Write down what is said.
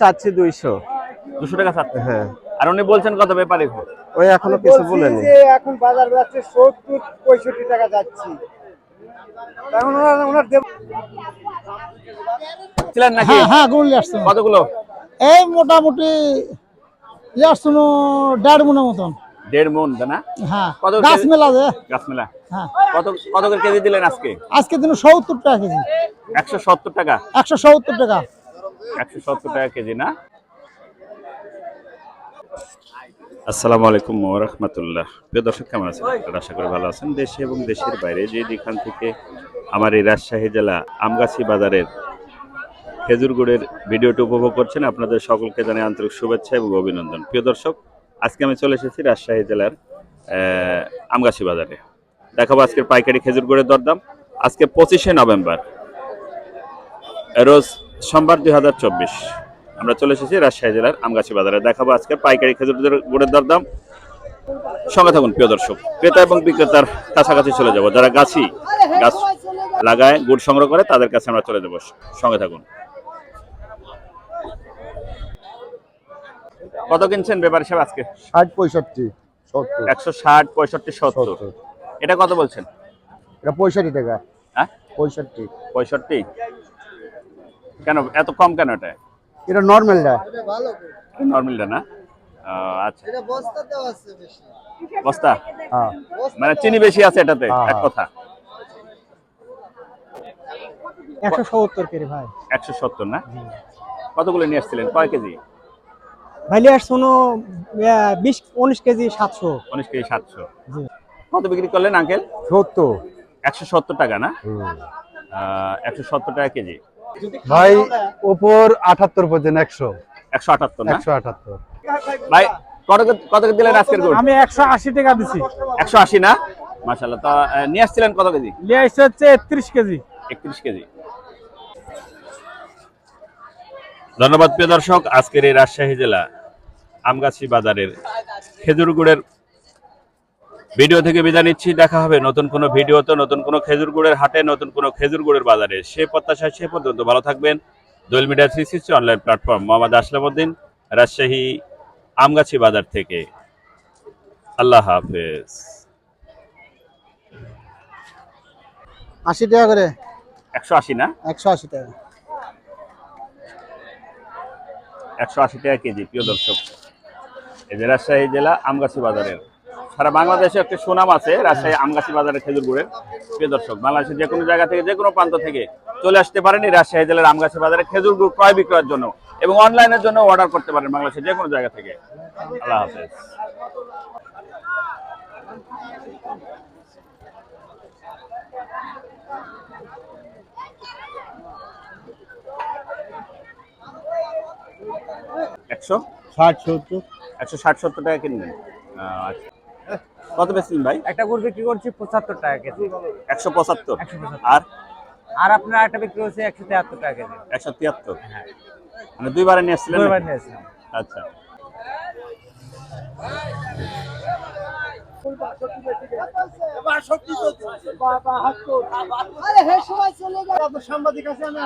চাচ্ছি দুইশো। দুশো টাকা চাচ্ছে হ্যাঁ। আর উনি বলছেন কত ব্যাপারে ওই এখনও কিছু বলেনি। এখন বাজার যাচ্ছে সত্তর পঁয়ষট্টি টাকা যাচ্ছি। ছিলেন নাকি? হ্যাঁ হ্যাঁ গরু কতগুলো? এই মোটামুটি ইয়ে দেড় মনের মতন। দেড় মন না? হ্যাঁ কত গাছ মেলা যে। গাছ মেলা। হ্যাঁ। কত কত করে কেজি দিলেন আজকে? আজকে দিন সত্তর টাকা কেজি। একশো সত্তর টাকা। একশো সত্তর টাকা। একশো সত্তর টাকা কেজি, না? আসসালামু আলাইকুম রহমতুল্লাহ। প্রিয় দর্শক, কেমন আছেন? আপনারা আশা করি ভালো আছেন। দেশে এবং দেশের বাইরে যে যেখান থেকে আমার এই রাজশাহী জেলা আমগাছি বাজারের খেজুর গুড়ের ভিডিওটি উপভোগ করছেন, আপনাদের সকলকে জানাই আন্তরিক শুভেচ্ছা এবং অভিনন্দন। প্রিয় দর্শক, আজকে আমি চলে এসেছি রাজশাহী জেলার আমগাছি বাজারে। দেখাবো আজকের পাইকারি খেজুর গুড়ের দরদাম। আজকে পঁচিশে নভেম্বর। রোজ সোমবার দুই হাজার চব্বিশ। আমরা চলে এসেছি রাজশাহী জেলার আমগাছি বাজারে। দেখাবো আজকে পাইকারি খেজুর গুড়ের দরদাম। সঙ্গে থাকুন প্রিয় দর্শক। ক্রেতা এবং বিক্রেতার কাছাকাছি চলে যাব। যারা গাছি গাছ লাগায় গুড় সংগ্রহ করে তাদের কাছে আমরা চলে যাব। সঙ্গে থাকুন। কত কিনছেন ব্যাপার হিসাবে আজকে? ষাট পঁয়ষট্টি একশো ষাট পঁয়ষট্টি সত্তর। এটা কত বলছেন? এটা পঁয়ষট্টি টাকা। হ্যাঁ? পঁয়ষট্টি। পঁয়ষট্টি। কেন এত কম কেন এটা? এটা নর্মালটা নর্মালটা না? আচ্ছা। বস্তা? হ্যাঁ। মানে চিনি বেশি আছে এটাতে হ্যাঁ, এক হ্যাঁ। কথা। একশো সত্তর কেজি ভাই। একশো সত্তর না? কতগুলো নিয়ে আসছিলেন? কয় কেজি? ভাইলি আসছে বিশ উনিশ কেজি সাতশো। উনিশ কেজি সাতশো। জি। কত বিক্রি করলেন আঙ্কেল? সত্তর। একশো সত্তর টাকা না? একশো সত্তর টাকা কেজি। ভাই উপর আটাত্তর পর্যন্ত একশো। একশো আটাত্তর না? একশো আটাত্তর। ভাই কত কত দিলেন আজকের গুড়? আমি একশো আশি টাকা দিছি। একশো আশি না? মাসাল্লাহ তা নিয়ে আসছিলেন কত কেজি? নিয়ে আসছে হচ্ছে একত্রিশ কেজি। একত্রিশ কেজি। ধন্যবাদ প্রিয় দর্শক আজকের এই রাজশাহী জেলা আমগাছি বাজারের খেজুর গুড়ের ভিডিও থেকে বিদায় নিচ্ছি দেখা হবে নতুন কোনো ভিডিওতে নতুন কোনো খেজুর গুড়ের হাটে নতুন কোনো খেজুর গুড়ের বাজারে। সে প্রত্যাশায় সে পর্যন্ত ভালো থাকবেন। Dol media three sixty online platform Mohammad Aslamuddin Rajshahi Amgachhi বাজার থেকে। আল্লাহ হাফেজ। আশি টাকা করে? একশো আশি না? একশো আশি টাকা। একশো আশি টাকা কেজি প্রিয় দর্শক। এই যে রাজশাহী জেলা আমগাছি বাজারের। সারা বাংলাদেশে একটি সুনাম আছে রাজশাহী আমগাছি বাজারের খেজুর গুড়ের প্রিয় দর্শক বাংলাদেশের যে কোনো জায়গা থেকে যে কোনো প্রান্ত থেকে চলে আসতে পারেন এই রাজশাহী জেলার আমগাছি বাজারে খেজুর গুড় ক্রয় বিক্রয়ের জন্য এবং অনলাইনের জন্য অর্ডার করতে পারেন বাংলাদেশের যে কোনো জায়গা থেকে। আল্লাহ হাফেজ। একশো? ষাট সত্তর। একশো ষাট সত্তর টাকা কিনবেন। আচ্ছা। কত বেচলেন ভাই? একটা গুড় বিক্রি করছি পঁচাত্তর টাকা কেজি। একশো পঁচাত্তর। 175 আর? আর আপনার একটা বিক্রি হচ্ছে একশো তিয়াত্তর টাকা কেজি। একশো তিয়াত্তর? মানে দুইবারে নিয়ে আসছিলেন দুইবার নাকি? নিয়েছিলাম আচ্ছা। আরে হে সময় চলে গেল। সাংবাদিক আছে আমি